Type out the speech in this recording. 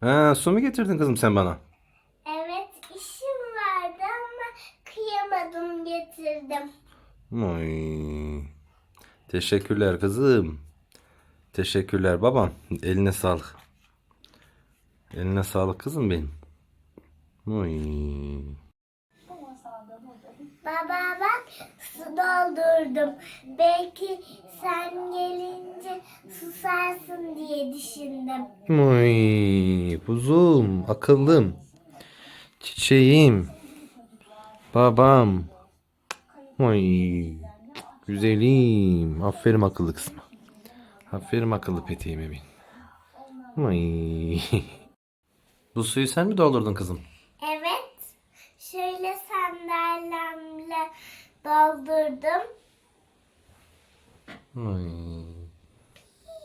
Ha, su mu getirdin kızım sen bana? Evet işim vardı ama kıyamadım getirdim. Oy. Teşekkürler kızım. Teşekkürler babam. Eline sağlık. Eline sağlık kızım benim. Oy. Baba bak su doldurdum. Belki sen gelince susarsın diye düşündüm. Oy. Kuzum, akıllım. Çiçeğim. Babam. Oy. Güzelim. Aferin akıllı kızım. Aferin akıllı peteğime benim. Oy. Bu suyu sen mi doldurdun kızım? Evet. Şöyle sandalyemle doldurdum. Oy.